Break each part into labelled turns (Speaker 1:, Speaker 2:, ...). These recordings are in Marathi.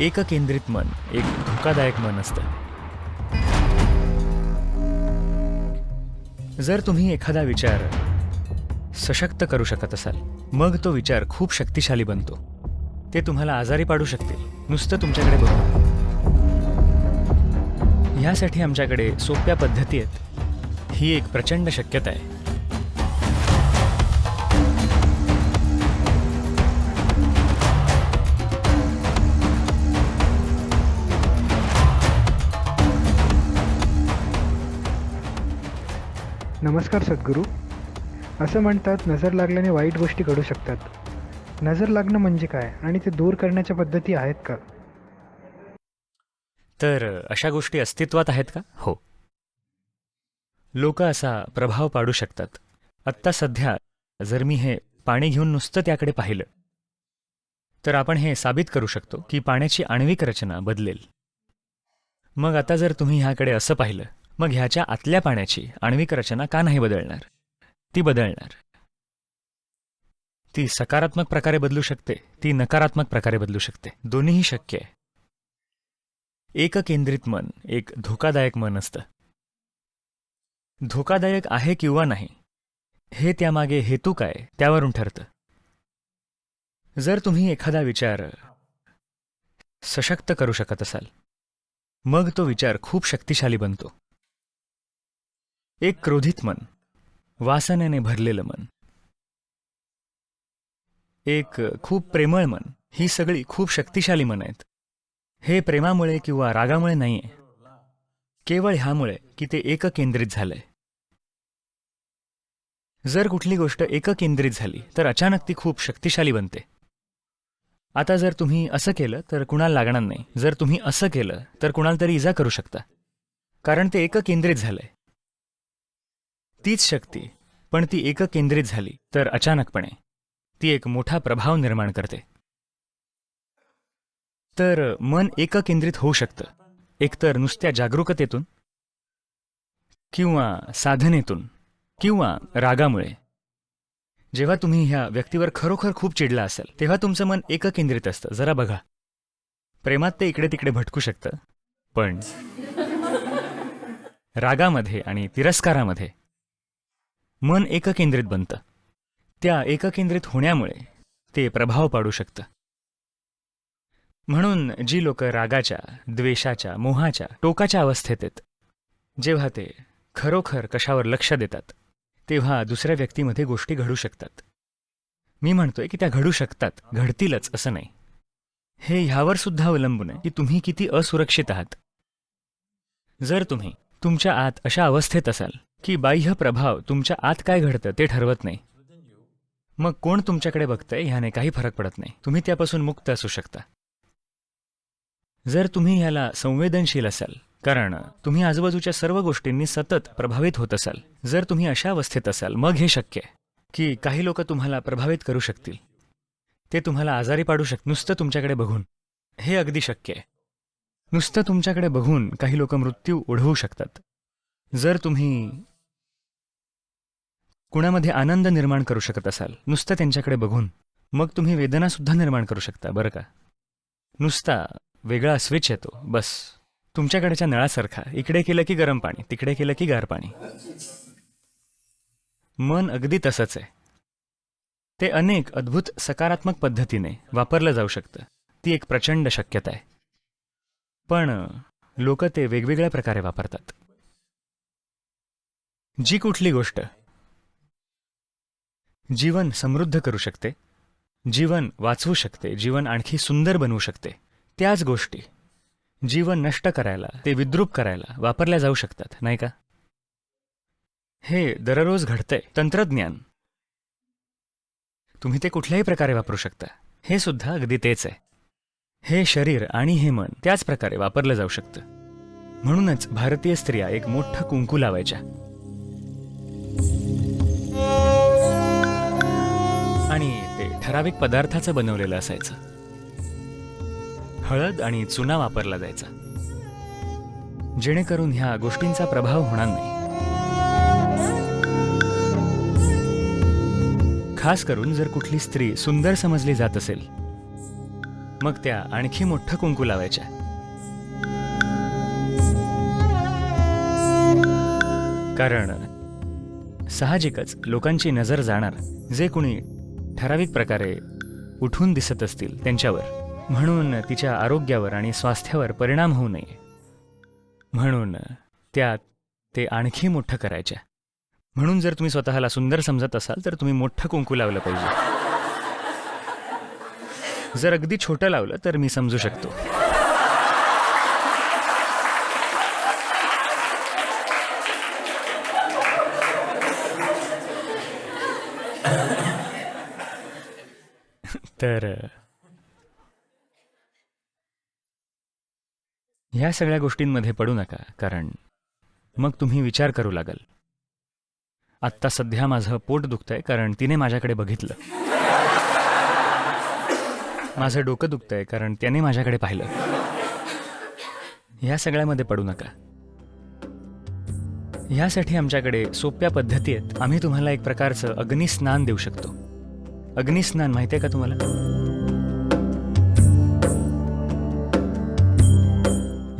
Speaker 1: एककेंद्रित मन एक धोकादायक मन असतं. जर तुम्ही एखादा विचार सशक्त करू शकत असाल मग तो विचार खूप शक्तिशाली बनतो. ते तुम्हाला आजारी पाडू शकतील. नुसतं तुमच्याकडे बघून. ह्यासाठी आमच्याकडे सोप्या पद्धती आहेत. ही एक प्रचंड शक्यता आहे.
Speaker 2: नमस्कार सद्गुरू. असं म्हणतात नजर लागल्याने वाईट गोष्टी घडू शकतात. नजर लागणं म्हणजे काय आणि ते दूर करण्याच्या पद्धती आहेत का?
Speaker 1: तर अशा गोष्टी अस्तित्वात आहेत का? हो. लोक असा प्रभाव पाडू शकतात. आत्ता सध्या जर मी हे पाणी घेऊन नुसतं त्याकडे पाहिलं तर आपण हे साबित करू शकतो की पाण्याची आण्विक रचना बदलेल. मग आता जर तुम्ही ह्याकडे असं पाहिलं मग ह्याच्या आतल्या पाण्याची आण्विक रचना का नाही बदलणार? ती बदलणार. ती सकारात्मक प्रकारे बदलू शकते ती नकारात्मक प्रकारे बदलू शकते. दोन्हीही शक्य आहे. एककेंद्रित मन एक धोकादायक मन असतं. धोकादायक आहे किंवा नाही? हे त्यामागे हेतू काय? त्यावरून ठरतं. जर तुम्ही एखादा विचार सशक्त करू शकत असाल मग तो विचार खूप शक्तिशाली बनतो. एक क्रोधित मन वासनेने भरलेलं मन एक खूप प्रेमळ मन ही सगळी खूप शक्तिशाली मन आहेत. हे प्रेमामुळे किंवा रागामुळे नाहीये. केवळ ह्यामुळे की ते एककेंद्रित झालंय. जर कुठली गोष्ट एककेंद्रित झाली तर अचानक ती खूप शक्तिशाली बनते. आता जर तुम्ही असं केलं तर कुणाला लागणार नाही. जर तुम्ही असं केलं तर कुणाला तरी इजा करू शकता. कारण ते एककेंद्रित झालंय. तीच शक्ती पण ती एककेंद्रित झाली तर अचानकपणे ती एक मोठा प्रभाव निर्माण करते. तर मन एककेंद्रित होऊ शकतं एकतर नुसत्या जागरूकतेतून किंवा साधनेतून किंवा रागामुळे. जेव्हा तुम्ही ह्या व्यक्तीवर खरोखर खूप चिडला असाल तेव्हा तुमचं मन एककेंद्रित असतं जरा बघा. प्रेमात ते इकडे तिकडे भटकू शकतं पण रागामध्ये आणि तिरस्कारामध्ये मन एककेंद्रित बनतं. त्या एककेंद्रित होण्यामुळे ते प्रभाव पाडू शकतं. म्हणून जी लोक रागाच्या द्वेषाच्या मोहाच्या टोकाच्या अवस्थेत आहेत जेव्हा ते खरोखर कशावर लक्ष देतात तेव्हा दुसऱ्या व्यक्तीमध्ये गोष्टी घडू शकतात. मी म्हणतोय की त्या घडू शकतात घडतीलच असं नाही. हे ह्यावर सुद्धा अवलंबून आहे की तुम्ही किती असुरक्षित आहात. जर तुम्ही तुमच्या आत अशा अवस्थेत असाल की बाह्य प्रभाव तुमच्या आत काय घडतं ते ठरवत नाही. मग कोण तुमच्याकडे बघतंय ह्याने काही फरक पडत नाही. तुम्ही त्यापासून मुक्त असू शकता. जर तुम्ही ह्याला संवेदनशील असाल कारण तुम्ही आजूबाजूच्या सर्व गोष्टींनी सतत प्रभावित होत असाल जर तुम्ही अशा अवस्थेत असाल मग हे शक्य आहे की काही लोक तुम्हाला प्रभावित करू शकतील. ते तुम्हाला आजारी पाडू शक नुसतं तुमच्याकडे बघून. हे अगदी शक्य आहे. नुसतं तुमच्याकडे बघून काही लोक मृत्यू ओढवू शकतात. जर तुम्ही कुणामध्ये आनंद निर्माण करू शकत असाल नुसतं त्यांच्याकडे बघून मग तुम्ही वेदनासुद्धा निर्माण करू शकता बरं का? नुसता वेगळा स्विच येतो बस. तुमच्याकडच्या नळासारखा इकडे केलं की गरम पाणी तिकडे केलं की गार पाणी. मन अगदी तसंच आहे. ते अनेक अद्भुत सकारात्मक पद्धतीने वापरलं जाऊ शकतं. ती एक प्रचंड शक्यता आहे. पण लोक ते वेगवेगळ्या प्रकारे वापरतात. जी कुठली गोष्ट जीवन समृद्ध करू शकते जीवन वाचवू शकते जीवन आणखी सुंदर बनवू शकते. त्याच गोष्टी जीवन नष्ट करायला ते विद्रूप करायला वापरल्या जाऊ शकतात नाही का? हे दररोज घडतंय तंत्रज्ञान. तुम्ही ते कुठल्याही प्रकारे वापरू शकता. हे सुद्धा अगदी तेच आहे. हे शरीर आणि हे मन त्याच प्रकारे वापरलं जाऊ शकतं. म्हणूनच भारतीय स्त्रिया एक मोठं कुंकू लावायच्या. आणि ते ठराविक पदार्थाचं बनवलेलं असायचं. हळद आणि चुना वापरला जायचा. जेणेकरून ह्या गोष्टींचा प्रभाव होणार नाही. खास करून जर कुठली स्त्री सुंदर समजली जात असेल मग त्या आणखी मोठं कुंकू लावायच्या. कारण साहजिकच लोकांची नजर जाणार जे कुणी ठराविक प्रकारे उठून दिसत असतील त्यांच्यावर. म्हणून तिच्या आरोग्यावर आणि स्वास्थ्यावर परिणाम होऊ नये. म्हणून त्यात ते आणखी मोठं करायच्या म्हणून जर तुम्ही स्वतःला सुंदर समजत असाल तर तुम्ही मोठं कुंकू लावलं पाहिजे. जर अगदी छोटं लावलं तर मी समजू शकतो. तर ह्या सगळ्या गोष्टींमध्ये पडू नका कारण मग तुम्ही विचार करू लागल. आत्ता सध्या माझं पोट दुखतंय कारण तिने माझ्याकडे बघितलं. माझं डोकं दुखतंय कारण त्याने माझ्याकडे पाहिलं. ह्या सगळ्यामध्ये पडू नका. ह्यासाठी आमच्याकडे सोप्या पद्धती आहेत. आम्ही तुम्हाला एक प्रकारचं अग्निस्नान देऊ शकतो. अग्निस्नान माहिती आहे का तुम्हाला?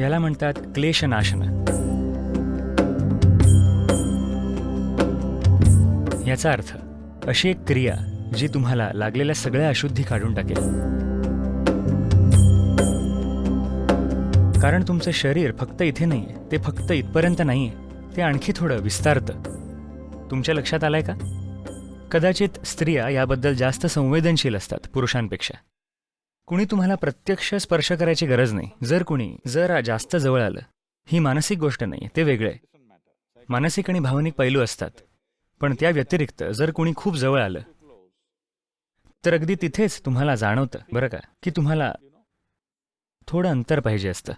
Speaker 1: याला म्हणतात क्लेशनाशन. याचा अर्थ अशी एक क्रिया जी तुम्हाला लागलेल्या सगळ्या अशुद्धी काढून टाकेल. कारण तुमचं शरीर फक्त इथे नाहीये ते फक्त इथपर्यंत नाहीये ते आणखी थोडं विस्तारतं. तुमच्या लक्षात आलंय का? कदाचित स्त्रिया याबद्दल जास्त संवेदनशील असतात पुरुषांपेक्षा. कुणी तुम्हाला प्रत्यक्ष स्पर्श करायची गरज नाही. जर कुणी जर जास्त जवळ आलं ही मानसिक गोष्ट नाही ते वेगळे. मानसिक आणि भावनिक पैलू असतात. पण त्या व्यतिरिक्त जर कुणी खूप जवळ आलं तर अगदी तिथेच तुम्हाला जाणवतं बरं का? की तुम्हाला थोडं अंतर पाहिजे असतं.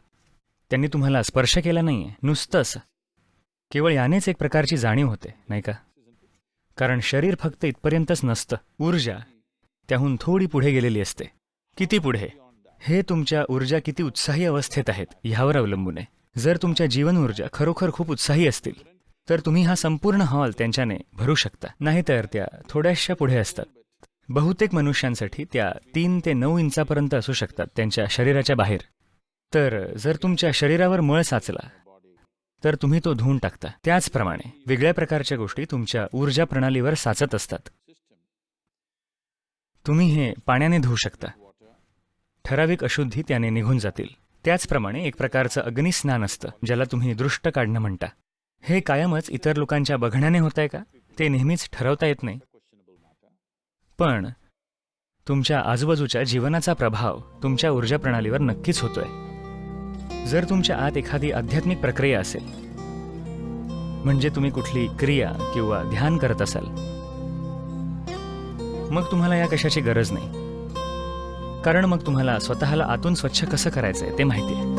Speaker 1: त्यांनी तुम्हाला स्पर्श केला नाही नुसतं असं. केवळ यानेच एक प्रकारची जाणीव होते नाही का? कारण शरीर फक्त इथपर्यंतच नसतं. ऊर्जा त्याहून थोडी पुढे गेलेली असते. किती पुढे? हे तुमच्या ऊर्जा किती उत्साही अवस्थेत आहेत ह्यावर अवलंबून आहे. जर तुमच्या जीवन ऊर्जा खरोखर खूप उत्साही असतील तर तुम्ही हा संपूर्ण हॉल त्यांच्याने भरू शकता. नाहीतर त्या थोड्याशा पुढे असतात. बहुतेक मनुष्यांसाठी त्या तीन ते नऊ इंचापर्यंत असू शकतात त्यांच्या शरीराच्या बाहेर. तर जर तुमच्या शरीरावर मळ साचला तर तुम्ही तो धुवून टाकता. त्याचप्रमाणे वेगळ्या प्रकारच्या गोष्टी तुमच्या ऊर्जा प्रणालीवर साचत असतात. तुम्ही हे पाण्याने धुवू शकता. ठराविक अशुद्धी त्याने निघून जातील. त्याचप्रमाणे एक प्रकारचं अग्निस्नान असतं ज्याला तुम्ही दृष्ट काढणं म्हणता. हे कायमच इतर लोकांच्या बघण्याने होत आहे का? ते नेहमीच ठरवता येत नाही. पण तुमच्या आजूबाजूच्या जीवनाचा प्रभाव तुमच्या ऊर्जा प्रणालीवर नक्कीच होतोय. जर तुमच्या आत एखादी आध्यात्मिक प्रक्रिया असेल म्हणजे तुम्ही कुठली क्रिया किंवा ध्यान करत असाल मग तुम्हाला या कशाची गरज नाही. कारण मग तुम्हाला स्वतःला आतून स्वच्छ कसं करायचंय ते माहिती आहे.